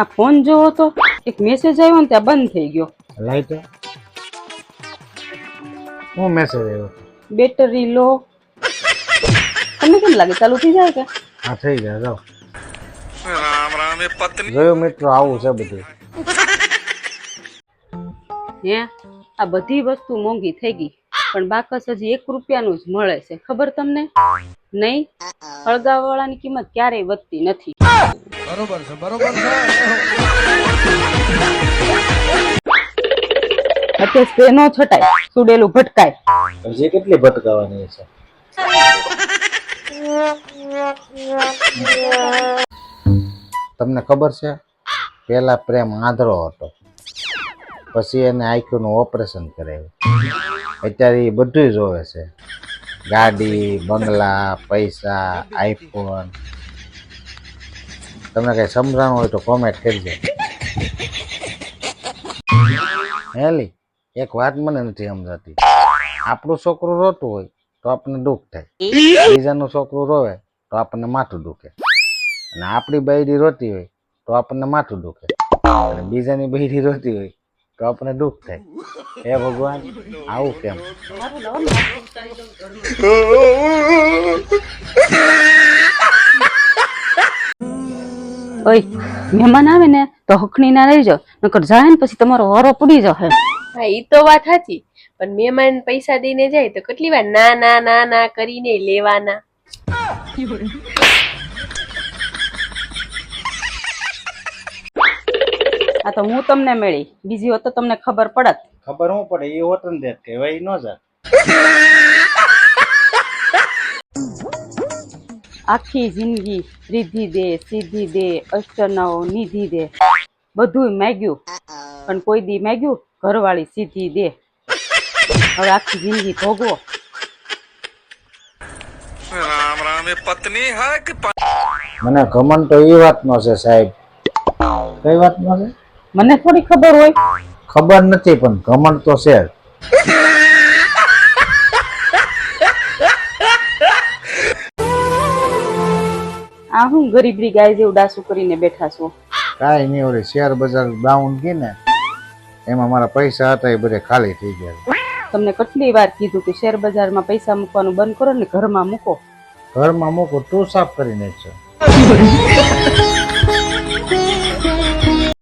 આ ફોન જોવો તો એક મેસેજ આવ્યો ને ત્યાં બંધ થઈ ગયો. લાઈટ હું? મેસેજ આવ્યો? બેટરી લો. તમને કેમ લાગે? ચાલુ થઈ જાય કે? હા થઈ જાય જાઓ. જોયું મિત્રો આવું છે બધું. હે? આ બધી વસ્તુ મોંઘી થઈ ગઈ પણ બાકસ હજી એક રૂપિયાનું જ મળે છે. ખબર તમને? નહીં? હળગાવાળાની કિંમત ક્યારેય વધતી નથી. અત્યારે સ્પ્રે નો છટાય સુડેલું ભટકાય. હજી કેટલી ભટકાવાની છે. તમને ખબર છે પેલા પ્રેમ આંધળો હતો. પછી એને આઈક્યુ નું ઓપરેશન કરાવ્યું અત્યારે એ બધું જોવે છે. ગાડી બંગલા પૈસા આઈફોન. તમને કઈ સમજાણું હોય તો કોમેન્ટ કરજો. હેલી, એક વાત મને નથી સમજાતી. આપણું છોકરું રોતું હોય તો આપણને દુઃખ થાય. બીજાનું છોકરું રોવે તો આપણને માથું દુખે. અને આપણી બૈરી રોતી હોય તો આપણને માથું દુખે. અને બીજાની બૈરી રોતી હોય તો આપણને દુઃખ થાય. હે ભગવાન, આવું કેમ? ઓય મહેમાન આવે ને તો હકણી ના રહી જાઓ નકર જાય ને પછી તમારો વારો પડી જશે. હા ઈ તો વાત સાચી પણ મહેમાન પૈસા દઈને જાય તો કેટલી વાર ના ના ના ના કરીને લેવાના. આ તો હું તમને મળી બીજી હોત તો તમને ખબર પડત. ખબર હું પડે એ હોતન દેત કહેવાય ન જાત આખી જિંદગી રીધી દે સીધી દે અષ્ટનવ નિધિ દે. બધું માગ્યું. પણ કોઈ દી માગ્યું? ઘરવાળી સીધી દે. હવે આખી જિંદગી ભોગવો. મને ઘમંડ તો એ વાતનો છે સાહેબ. કઈ વાતનો છે? મને થોડી ખબર હોય. ખબર નથી પણ ઘમંડ તો છે. આ હું ગરીબડી ગાય જેવું ડાસુ કરીને બેઠા છો. કાંઈ નહીં ઓલી શેર બજાર ડાઉન ગઈ ને એમાં મારા પૈસા હતા એ બધે ખાલી થઈ ગયા. તમને કેટલી વાર કીધું કે શેર બજારમાં પૈસા મૂકવાનું બંધ કરો ને ઘરમાં મૂકો. ઘરમાં મૂકો તું સાફ કરીને છે.